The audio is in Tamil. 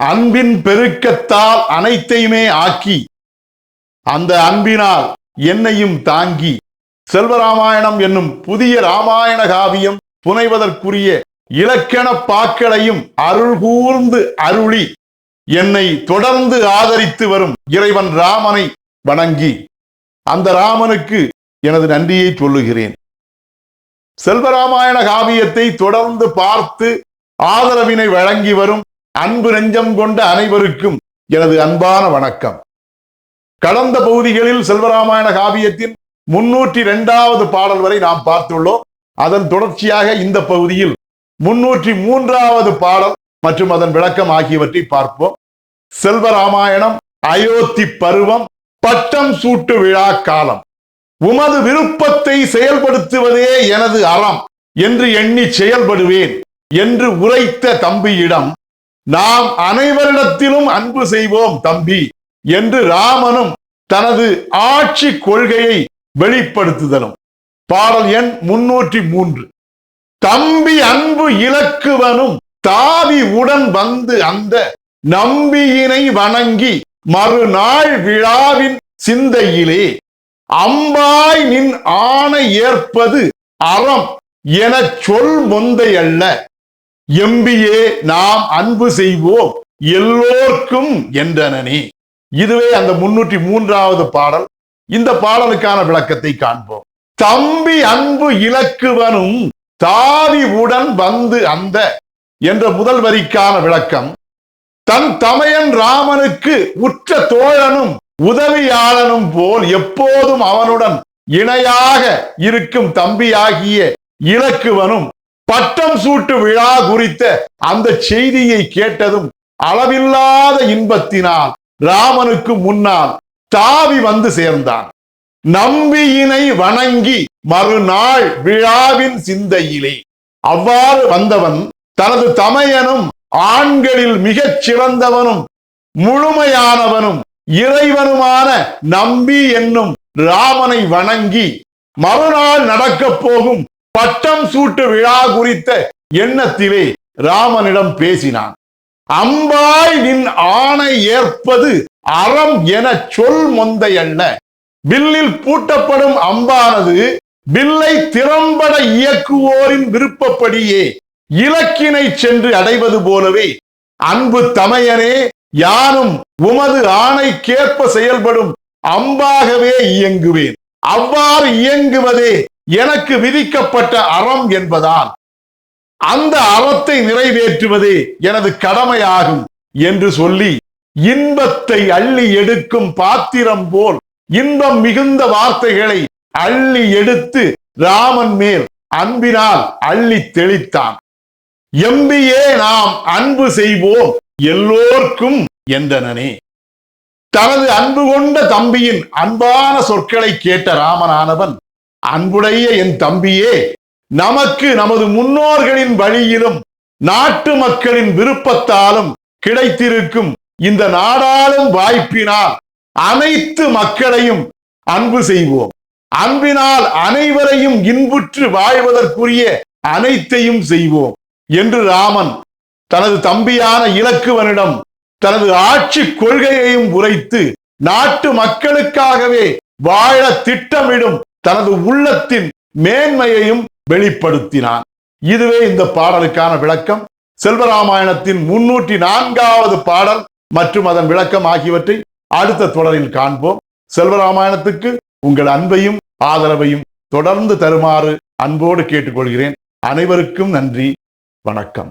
அன்பின் பெருக்கத்தால் அனைத்தையுமே ஆக்கி அந்த அன்பினால் என்னையும் தாங்கி செல்வராமாயணம் என்னும் புதிய ராமாயண காவியம் புனைவதற்குரிய இலக்கண பாக்களையும் அருள் கூர்ந்து அருளி என்னை தொடர்ந்து ஆதரித்து வரும் இறைவன் ராமனை வணங்கி அந்த ராமனுக்கு எனது நன்றியை சொல்லுகிறேன். செல்வராமாயண காவியத்தை தொடர்ந்து பார்த்து ஆதரவினை வழங்கி வரும் அன்பு நெஞ்சம் கொண்ட அனைவருக்கும் எனது அன்பான வணக்கம். கடந்த பகுதிகளில் செல்வராமாயண காவியத்தின் முன்னூற்றி இரண்டாவது பாடல் வரை நாம் பார்த்துள்ளோம். அதன் தொடர்ச்சியாக இந்த பகுதியில் முன்னூற்றி மூன்றாவது பாடல் மற்றும் அதன் விளக்கம் ஆகியவற்றை பார்ப்போம். செல்வராமாயணம் அயோத்தி பருவம் பட்டம் சூட்டு விழா காலம். உமது விருப்பத்தை செயல்படுத்துவதே எனது அறம் என்று எண்ணி செயல்படுவேன் என்று உரைத்த தம்பியிடம் நாம் அனைவரிடத்திலும் அன்பு செய்வோம் தம்பி என்று ராமனும் தனது ஆட்சி கொள்கையை வெளிப்படுத்துதலும். பாடல் எண் முன்னூற்றி மூன்று. தம்பி அன்பு இலக்குவனும் தாவி உடன் வந்து அந்த நம்பியினை வணங்கி மறுநாள் விழாவின் சிந்தையிலே அம்பாய் நின் ஆணை ஏற்பது அறம் எனச் சொல் முந்தையல்ல. எம்பியே நாம் அன்பு செய்வோம். எல்லோர்க்கும் என்றனனே. இதுவே அந்த முன்னூற்றி மூன்றாவது பாடல். இந்த பாடலுக்கான விளக்கத்தை காண்போம். தம்பி அன்பு இலக்குவனும் தாவி உடன் வந்து அந்த என்ற முதல் வரிக்கான விளக்கம். தன் தமையன் ராமனுக்கு உற்ற தோழனும் உதவியாளனும் போல் எப்போதும் அவனுடன் இணையாக இருக்கும் தம்பியாகிய இலக்குவனும் பட்டம் சூட்டு விழா குறித்த அந்த செய்தியை கேட்டதும் அளவில்லாத இன்பத்தினால் ராமனுக்கு முன்னால் தாவி வந்து சேர்ந்தான். நம்பியினை வணங்கி மறுநாள் விழாவின் சிந்தையிலே அவ்வாறு வந்தவன் தனது தமையனும் ஆண்களில் மிகச் சிறந்தவனும் முழுமையானவனும் இறைவனுமான நம்பி என்னும் ராமனை வணங்கி மறுநாள் நடக்கப் போகும் பட்டம் சூட்டு விழா குறித்த எண்ணத்திலே ராமனிடம் பேசினான். அம்பாய் நின் ஆணை ஏற்பது அறம் என சொல் மொந்த எண்ண. வில்லில் பூட்டப்படும் அம்பானது வில்லை திறம்பட இயக்குவோரின் விருப்பப்படியே இலக்கினை சென்று அடைவது போலவே அன்பு தமையனே யானும் உமது ஆணைக்கேற்ப செயல்படும் அம்பாகவே இயங்குவேன். அவ்வாறு இயங்குவதே எனக்கு விதிக்கப்பட்ட அறம் என்பதால் அந்த அறத்தை நிறைவேற்றுவதே எனது கடமையாகும் என்று சொல்லி இன்பத்தை அள்ளி எடுக்கும் பாத்திரம் போல் இன்பம் மிகுந்த வார்த்தைகளை அள்ளி எடுத்து ராமன் மேல் அன்பினால் அள்ளி தெளித்தான். எம்பியே நாம் அன்பு செய்வோம் எல்லோர்க்கும் என்றனனே. தனது அன்பு கொண்ட தம்பியின் அன்பான சொற்களை கேட்ட ராமனானவன் அன்புடைய என் தம்பியே நமக்கு நமது முன்னோர்களின் வழியிலும் நாட்டு மக்களின் விருப்பத்தாலும் கிடைத்திருக்கும் இந்த நாடாளும் வாய்ப்பினால் அனைத்து மக்களையும் அன்பு செய்வோம். அன்பினால் அனைவரையும் இன்புற்று வாழ்வதற்குரிய அனைத்தையும் செய்வோம் என்று ராமன் தனது தம்பியான இலக்குவனிடம் தனது ஆட்சி கொள்கையையும் உரைத்து நாட்டு மக்களுக்காகவே வாழ திட்டமிடும் தனது உள்ளத்தின் மேன்மையையும் வெளிப்படுத்தினான். இதுவே இந்த பாடலுக்கான விளக்கம். செல்வராமாயணத்தின் முன்னூற்றி நான்காவது பாடல் மற்றும் அதன் விளக்கம் ஆகியவற்றை அடுத்த தொடரில் காண்போம். செல்வராமாயணத்துக்கு உங்கள் அன்பையும் ஆதரவையும் தொடர்ந்து தருமாறு அன்போடு கேட்டுக்கொள்கிறேன். அனைவருக்கும் நன்றி. வணக்கம்.